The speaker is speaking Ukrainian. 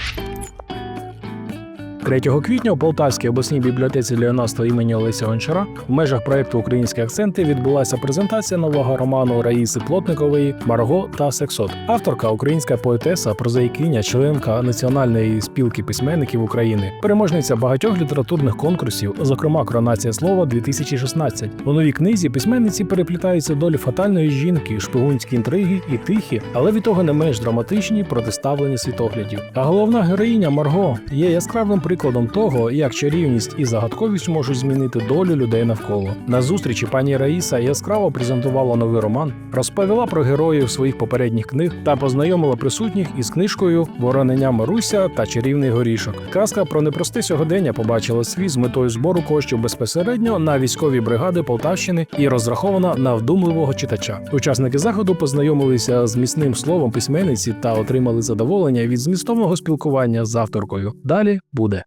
Thank you. 3 квітня у Полтавській обласній бібліотеці для імені Олеся Гончара в межах проекту Українські акценти відбулася презентація нового роману Раїси Плотникової Марго та Сексот. Авторка українська поетеса, прозаїкиня, членка Національної спілки письменників України, переможниця багатьох літературних конкурсів, зокрема Коронація слова 2016. У новій книзі письменниці переплітаються долі фатальної жінки, шпигунські інтриги і тихі, але від того не менш драматичні протиставлення світоглядів. А головна героїня Марго є яскравим прикладом того, як чарівність і загадковість можуть змінити долю людей навколо. На зустрічі пані Раїса яскраво презентувала новий роман, розповіла про героїв своїх попередніх книг та познайомила присутніх із книжкою Воронення Маруся та чарівний горішок. Казка про непросте сьогодення побачила світ з метою збору коштів безпосередньо на військові бригади Полтавщини і розрахована на вдумливого читача. Учасники заходу познайомилися з міцним словом письменниці та отримали задоволення від змістовного спілкування з авторкою. Далі буде.